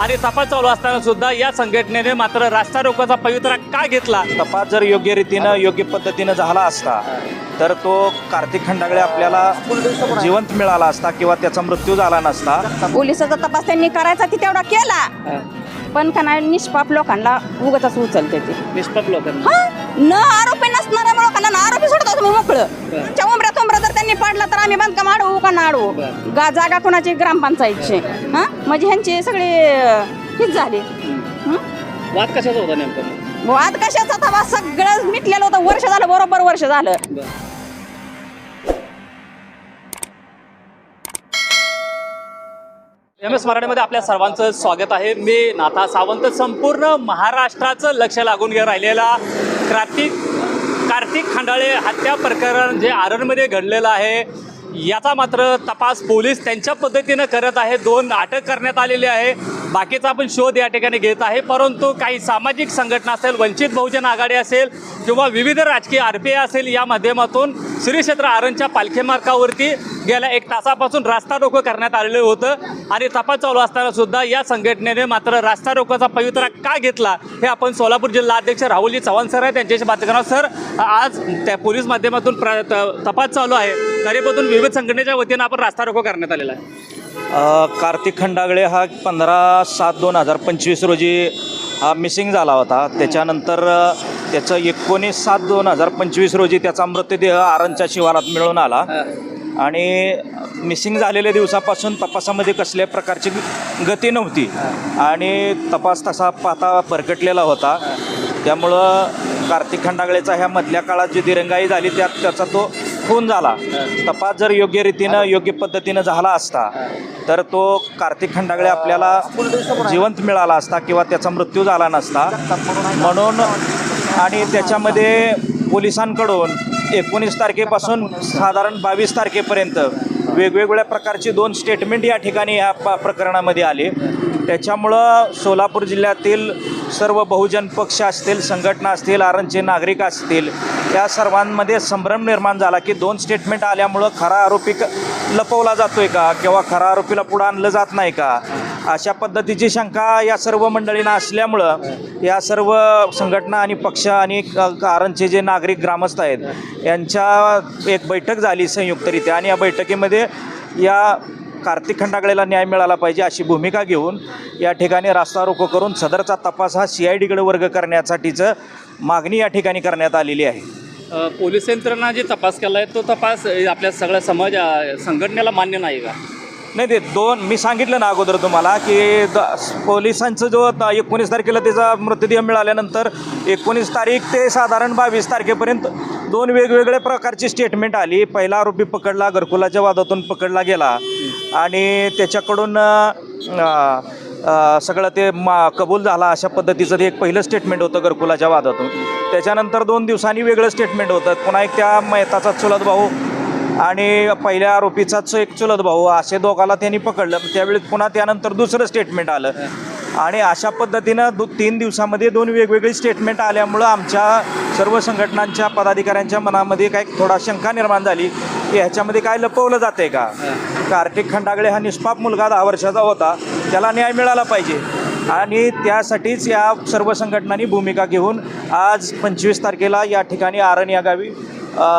आणि तपास चालू असताना सुद्धा या संघटनेने मात्र रास्ता रोकोचा पवित्रा का घेतला? तपास जर योग्य रीतीनं योग्य पद्धतीनं झाला असता तर तो कार्तिक खंडागळे आपल्याला जिवंत मिळाला असता किंवा त्याचा मृत्यू झाला नसता. पोलिसाचा तपास त्यांनी करायचा ती तेवढा केला. पण का नाही निष्पाप लोकांना उगतच उचलते ते. निष्पाप लोकांना? न आरोपी नसणाऱ्या लोकांना ना आरोपी सोडतो तुम्ही मोकळं? उमऱ्या तुमऱ्या त्यांनी पाडला तर आम्ही बांधकाम अडवू का ना अडवू गा जागा कोणाची? ग्रामपंचायतची. हा? म्हणजे ह्यांची सगळी हीच झाली. हं? वाद कशाचा होता नेमका? वाद कशाचा? तपास सगळं मिटलेलं होतं. वर्ष झालं बरोबर वर्ष झालं. एम एस मराठीमध्ये आपल्या सर्वांचं स्वागत आहे. मी नाथा सावंत. संपूर्ण महाराष्ट्राचं लक्ष लागून घे राहिलेला कार्तिक कार्तिक खांडाळे हत्या प्रकरण जे आरणमध्ये घडलेलं आहे याचा मात्र तपास पोलीस त्यांच्या पद्धतीनं करत आहे. दोन अटक करण्यात आलेली आहे. बाकीचा आपण शोध या ठिकाणी घेत आहे. परंतु काही सामाजिक संघटना असेल वंचित बहुजन आघाडी असेल किंवा विविध राजकीय आर पी आय असेल या माध्यमातून श्री क्षेत्र आरणच्या पालखी मार्गावरती गेल्या एक तासापासून रास्ता रोको करण्यात आलेलं होतं. आणि तपास चालू असताना सुद्धा या संघटनेने मात्र रास्ता रोकोचा पवित्रा का घेतला हे आपण सोलापूर जिल्हा अध्यक्ष राहुलजी चव्हाण सर आहे त्यांच्याशी बात करणार सर आज त्या पोलीस माध्यमातून प्र त- तपास चालू आहे. तरीपासून विविध संघटनेच्या वतीनं आपण रास्ता रोको करण्यात आलेला आहे. कार्तिक खंडागळे हा पंधरा सात दोन हजार पंचवीस रोजी हा मिसिंग झाला होता. त्याच्यानंतर त्याचं एकोणीस सात दोन हजार पंचवीस रोजी त्याचा मृतदेह आरणच्या शिवारात मिळून आला. आणि मिसिंग झालेल्या दिवसापासून तपासामध्ये कसल्या प्रकारची गती नव्हती. आणि तपास तसा पाहता भरकटलेला होता. त्यामुळं कार्तिक खंडागळेचा ह्या मधल्या काळात जी दिरंगाई झाली त्यात त्याचा तो खून झाला. तपास जर योग्य रीतीनं योग्य पद्धतीनं झाला असता तर तो कार्तिक खंडागळे आपल्याला जिवंत मिळाला असता किंवा त्याचा मृत्यू झाला नसता. म्हणून आणि त्याच्यामध्ये पोलिसांकडून एकोणीस तारखेपासून साधारण बावीस तारखेपर्यंत वेगवेगळ्या प्रकारची दोन स्टेटमेंट या ठिकाणी प प्रकरणामध्ये आले. त्याच्यामुळं सोलापूर जिल्ह्यातील सर्व बहुजन पक्ष असतील संघटना असतील आरणचे नागरिक असतील या सर्वांमध्ये संभ्रम निर्माण झाला की दोन स्टेटमेंट आल्यामुळं खरा आरोपी क लपवला जातोय का? किंवा खरा आरोपीला पुढं आणलं जात नाही का? अशा पद्धतीची शंका या सर्व मंडळींना असल्यामुळं या सर्व संघटना आणि पक्ष आणि कारणचे जे नागरिक ग्रामस्थ आहेत यांच्या एक बैठक झाली संयुक्तरित्या. आणि या बैठकीमध्ये या कार्तिक खंडागळेला न्याय मिळाला पाहिजे अशी भूमिका घेऊन या ठिकाणी रास्ता रोको करून सदरचा तपास हा सी आय डीकडे वर्ग करण्यासाठीचं मागणी या ठिकाणी करण्यात आलेली आहे. पोलीस यंत्रणा जे तपास केला आहे तो तपास आपल्या सगळ्या समाज संघटनेला मान्य नाही का? नाही ते दोन मी सांगितलं ना अगोदर तुम्हाला की द पोलिसांचं जो एकोणीस तारखेला त्याचा मृतदेह मिळाल्यानंतर एकोणीस तारीख ते साधारण बावीस तारखेपर्यंत दोन वेगवेगळ्या प्रकारची स्टेटमेंट आली. पहिला आरोपी पकडला घरकुलाच्या वादातून पकडला गेला. आणि त्याच्याकडून सगळं ते मा कबूल झाला अशा पद्धतीचं ते एक पहिलं स्टेटमेंट होतं घरकुलाच्या वादातून. त्याच्यानंतर दोन दिवसांनी वेगळं स्टेटमेंट होतं. पुन्हा एक त्या मेहताचा चुलत भाऊ आणि पहिल्या आरोपीचाच एक चुलत भाऊ असे दोघाला त्यांनी पकडलं. त्यावेळी पुन्हा त्यानंतर दुसरं स्टेटमेंट आलं. आणि अशा पद्धतीनं दो तीन दिवसामध्ये दोन वेगवेगळी स्टेटमेंट आल्यामुळं आमच्या सर्व संघटनांच्या पदाधिकाऱ्यांच्या मनामध्ये काही थोडा शंका निर्माण झाली. की ह्याच्यामध्ये काय लपवलं जाते का? कार्तिक खंडागळे हा निष्पाप मुलगा दहा वर्षाचा होता. त्याला न्याय मिळाला पाहिजे. आणि त्यासाठीच या सर्व संघटनांनी भूमिका घेऊन आज पंचवीस तारखेला या ठिकाणी आरण या गावी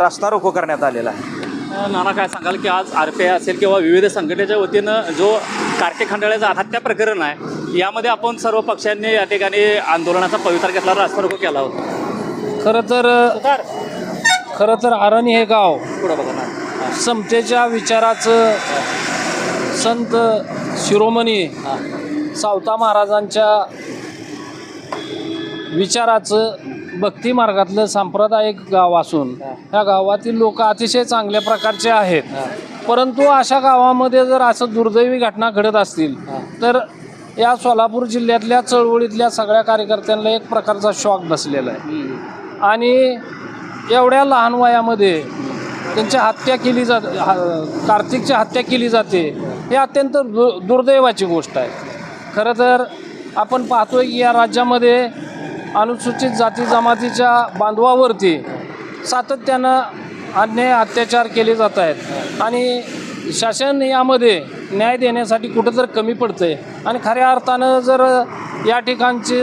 रास्ता रोको करण्यात आलेला आहे. नाना काय सांगाल की आज आर पी आय असेल किंवा विविध संघटनेच्या वतीनं जो कार्तिक खंडाळ्याचा हत्या प्रकरण आहे यामध्ये आपण सर्व पक्षांनी या ठिकाणी आंदोलनाचा पवित्रा घेतला रास्ता रोको केला होता खरं तर. खरं तर आरणी हे गाव पुढं बघा. समतेच्या विचाराचं संत शिरोमणी सावता महाराजांच्या विचाराचं भक्ती मार्गातलं सांप्रदायिक गाव असून ह्या गावातील लोक अतिशय चांगल्या प्रकारचे आहेत. परंतु अशा गावामध्ये जर असं दुर्दैवी घटना घडत असतील तर या सोलापूर जिल्ह्यातल्या चळवळीतल्या सगळ्या कार्यकर्त्यांना एक प्रकारचा शॉक बसलेला आहे. आणि एवढ्या लहान वयामध्ये त्यांची हत्या केली जाते कार्तिकची हत्या केली जाते हे अत्यंत दु दुर्दैवाची गोष्ट आहे. खरं तर आपण पाहतोय की या राज्यामध्ये अनुसूचित जाती जमातीच्या बांधवावरती सातत्यानं अन्याय अत्याचार केले जात आहेत. आणि शासन यामध्ये न्याय देण्यासाठी कुठं तर कमी पडतं आहे आणि खऱ्या अर्थानं जर या ठिकाणचे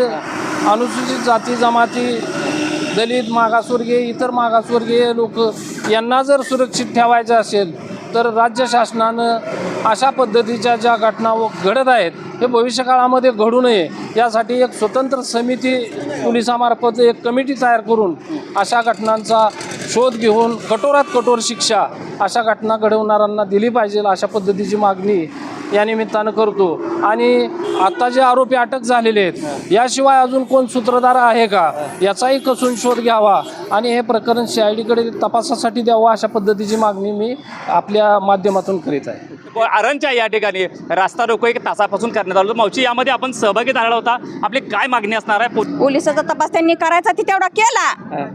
अनुसूचित जाती जमाती दलित मागासवर्गीय इतर मागासवर्गीय लोक यांना जर सुरक्षित ठेवायचं असेल तर राज्य शासनानं अशा पद्धतीच्या ज्या घटना व- घडत आहेत हे भविष्यकाळामध्ये घडू नये. यासाठी एक स्वतंत्र समिती पोलिसामार्फत एक कमिटी तयार करून अशा घटनांचा शोध घेऊन कठोरात कठोर शिक्षा अशा घटना घडवणाऱ्यांना दिली पाहिजे अशा पद्धतीची मागणी या निमित्तानं करतो. आणि आता जे आरोपी अटक झालेले आहेत याशिवाय अजून कोण सूत्रधार आहे का याचाही कसून शोध घ्यावा. आणि हे प्रकरण सी आय डीकडे तपासासाठी द्यावं अशा पद्धतीची मागणी मी आपल्या माध्यमातून करीत आहे. आरणच्या या ठिकाणी रास्ता रोको एक तासापासून करण्यात आलो. मावशी यामध्ये आपण सहभागी झाला होता. आपली काय मागणी असणार आहे? पो- पोलिसाचा तपास त्यांनी करायचा ती तेवढा केला.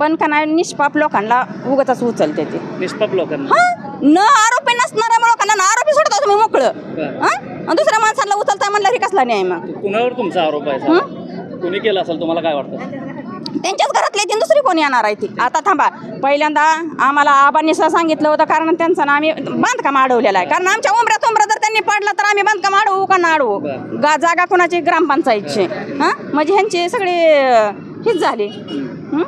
पण का नाही निष्पाप लोकांना उगतच उचलते ते. निष्पाप लोकांना? न आरोपी नसणाऱ्या लोकांना आरोपी सोडता तुम्ही मोकळं. हा? दुसऱ्या माणसाला उचलता म्हणलं की कसला न्याय मग? कुणावर तुमचा आरोप आहे? कुणी केला असेल तुम्हाला काय वाटतं? त्यांच्याच घरातले ती दुसरी कोणी येणार आहे ती? आता थांबा. पहिल्यांदा आम्हाला आबांनी सांगितलं होतं कारण त्यांचं ना आम्ही बांधकाम अडवलेलं आहे. कारण आमच्या उमऱ्यात उमरा जर त्यांनी पडला तर आम्ही बांधकाम अडवू का ना अडवू? गा जागा कोणाची? ग्रामपंचायतची. हां? म्हणजे ह्यांची सगळी हीच झाली. हं?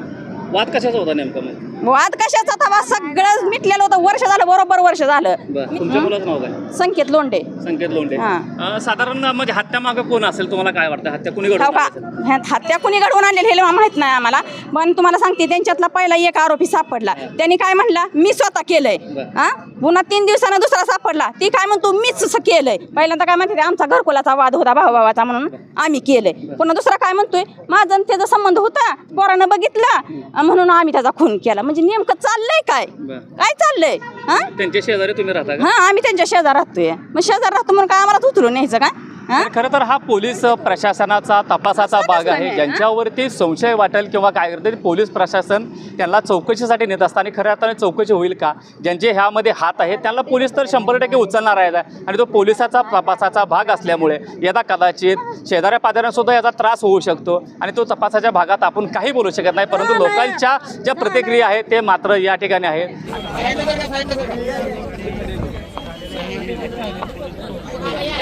वाद कशाचा होता नेमका वाद कशाचा थांबा? सगळं मिटलेलं होतं. वर्ष झालं बरोबर वर्ष झालं. तुमच्या मुलाचं नाव काय? संकेत लोंढे संकेत लोंढे हा. अं, साधारण म्हणजे हत्या मागं कोण असेल? तुम्हाला काय वाटतं? हत्या कुणी का? घडवलं ह्या हत्या कुणी घडवून आणलेली हे माहीत नाही आम्हाला. पण तुम्हाला सांगते त्यांच्यातला पहिला एक आरोपी सापडला. त्यांनी काय म्हणला? मी स्वतः केलंय. हा? पुन्हा तीन दिवसानं दुसरा सापडला. ती काय म्हणतो? मीच केलंय. पहिल्यांदा काय म्हणते? ते आमचा घरकुलाचा वाद होता भावाचा म्हणून आम्ही केलंय. पुन्हा दुसरा काय म्हणतोय? माझा आणि त्याचा संबंध होता. पोरानं बघितला. म्हणून आम्ही त्याचा खून केला. म्हणजे नेमकं चाललंय काय? काय चाललंय? हा? त्यांच्या शेजारी तुम्ही राहता का? हा आम्ही त्यांच्या शेजार राहतोय. मग शेजार राहतो म्हणून काय आम्हाला उचलून न्यायचं का? खरं तर हा पोलीस प्रशासनाचा तपासाचा भाग आहे. ज्यांच्यावरती संशय वाटेल किंवा काय करते पोलीस प्रशासन त्यांना चौकशीसाठी नेत असताना खऱ्या अर्थाने चौकशी होईल का? ज्यांचे ह्यामध्ये हात आहेत त्यांना पोलीस तर शंभर टक्के उचलणार आहेत. आणि तो पोलिसाचा तपासाचा भाग असल्यामुळे यदा कदाचित शेजाऱ्या पाजाऱ्यांना सुद्धा याचा त्रास होऊ शकतो. आणि तो तपासाच्या भागात आपण काही बोलू शकत नाही. परंतु लोकांच्या ज्या प्रतिक्रिया आहेत ते मात्र या ठिकाणी आहेत.